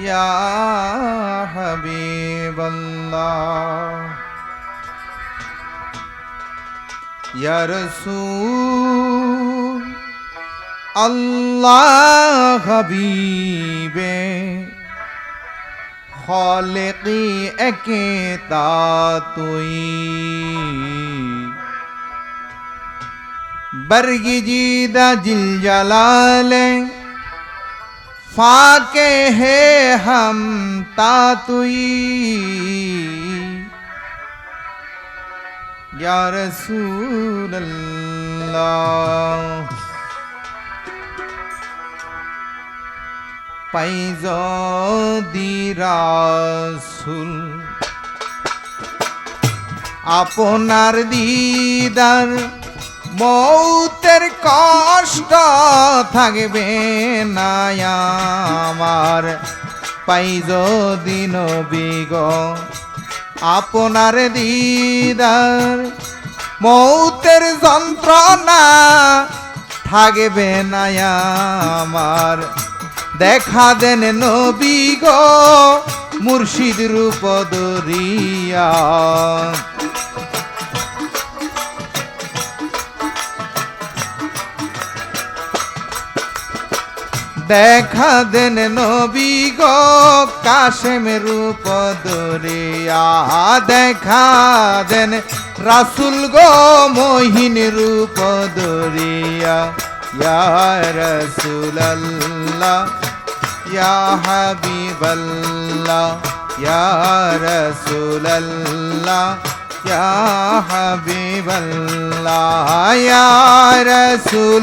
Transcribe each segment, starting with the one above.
يا حبيب الله يا رسول الله حبيب خالقي একে তা তুই برگی جیدہ جل جلالیں ফাকে হে হাম তা তুই। পাইজ দিরাসুল আপনার দিদার মৌতের কষ্ট থাকবে না আমার। পাইজ দিন বিগ আপনার দিদার মৌতের যন্ত্রণা থাকবে না আমার। দেখা দেন নবী গো, মুর্শিদ রূপ দরিয়া দেখা দেন নবী গো কাশেম রূপ দরিয়া। দেখা দেন রাসুল গো মহিন রূপ দরিয়া। রসুল্লাহ ইয়া হাবিবাল্লাহ, ইয়া রসুল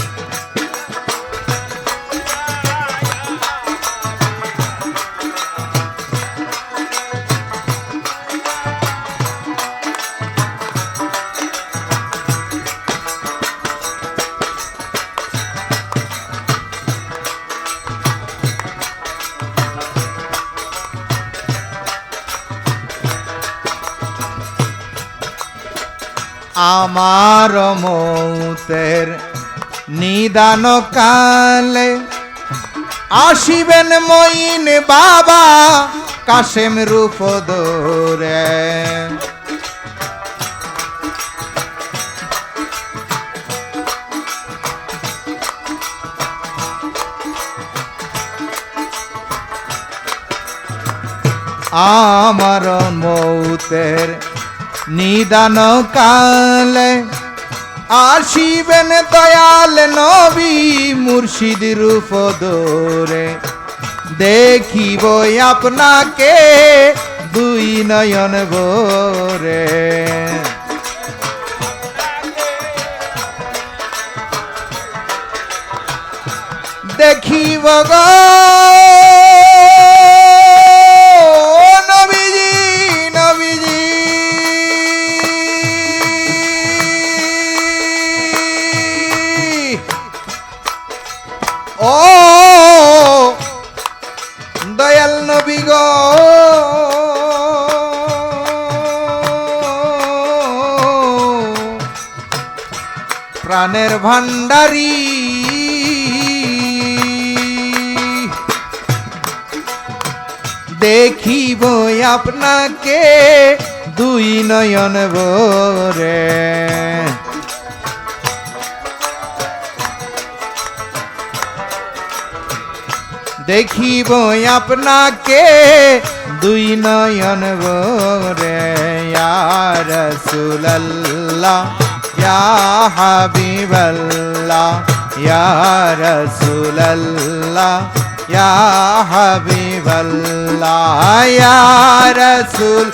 আমার মৌতের নিদান কালে আসিবেন মইন বাবা কাশেম রূপ দোরে আমার মৌতের নিদান কালে আসিবেন দয়াল নবী মুর্শিদ রূপ দোরে দেখিব আপনাকে দুই নয়ন ভোরে। দেখিব গো ও দয়াল নবী গো। প্রাণের ভান্ডারী দেখিব আপনাকে দুই নয়ন ভরে। দেখিব আপনাকে দুই নয়ন ভরে রসুল্লাহ ইয়া হাবিবাল্লাহ ইয়া রসুল্লাহ ইয়া হাবিবাল্লাহ ইয়া রসুল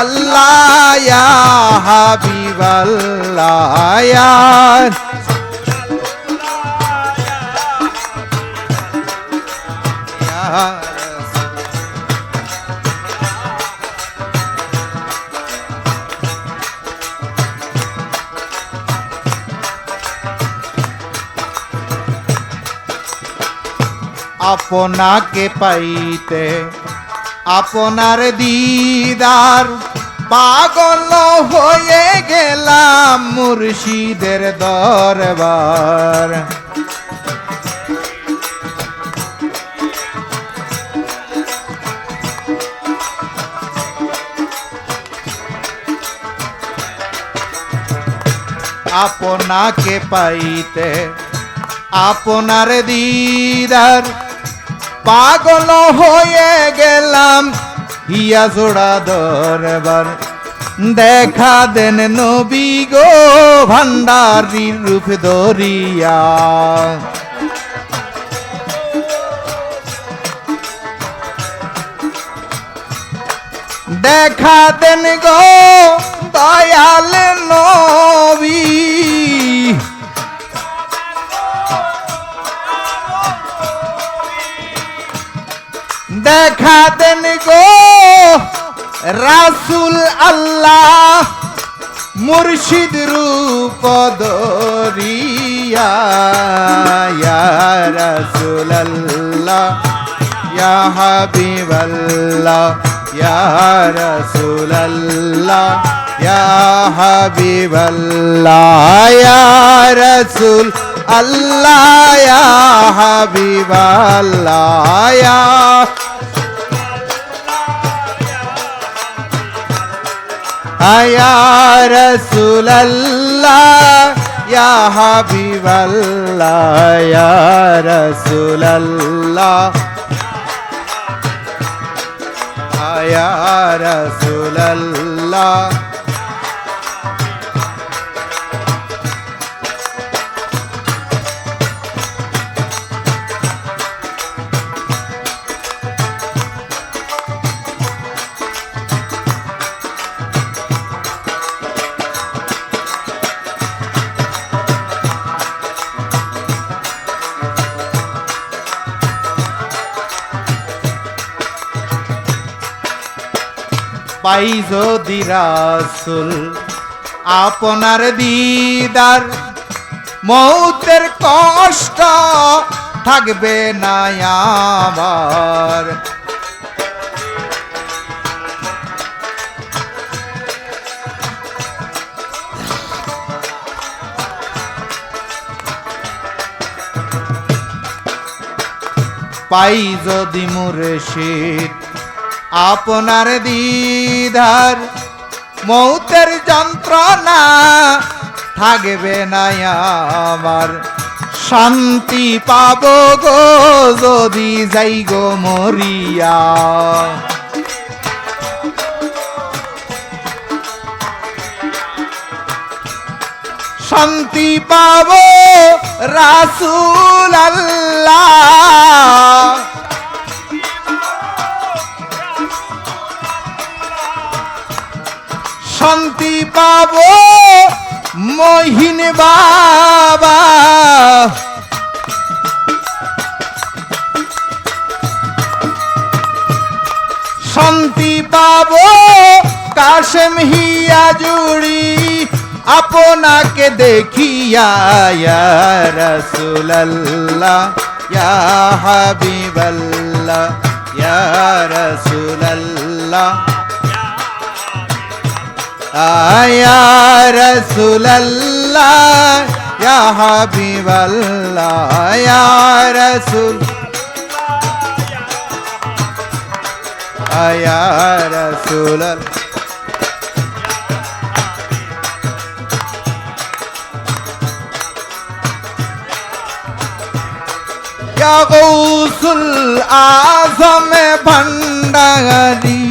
আল্লাহ ইয়া হাবিবাল্লাহ ইয়া আপনাকে পাইতে আপনার দিদার পাগল হয়ে গেলাম মুর্শিদের দরবার। আপনাকে পাইতে আপনার দিদার পাগল হয়ে গেলাম, ইয়া জোড়া দরবার। দেখা দেন নবী গো ভান্ডারির রূপ দরিয়া দেখা দেন গো দয়াল নবী। দেখা দেন গো রাসুল আল্লাহ মুর্শিদ রূপ দরিয়া রাসুল আল্লাহ, ইয়া হাবিব আল্লাহ ইয়া রাসুল আল্লাহ, ইয়া হাবিব ইয়া রাসুল আল্লাহ ইয়া হাবিব আল্লাহ ইয়া يا رسول الله يا حبيب الله يا رسول الله يا رسول الله পাই যদি রাসুল আপনার দিদার মৌতের কষ্ট থাকবে না আমার। পাই যদি মুর্শিদ আপনার দিদার মৌতের যন্ত্রণা থাকবে না আমার। শান্তি পাব গো, যদি যাই গো মরিয়া। শান্তি পাব রাসুল আল্লাহ পাব মহিন বাবা। শান্তি পাব কাশেম হিয়া জুড়ি আপনাকে দেখিয়া রাসূলুল্লাহ ইয়া ইয়া রাসূলুল্লাহ। Ya Resulallah Ya Habiballah Ya Resul. Ya Resulallah. Ya Gausul Azam Bhandari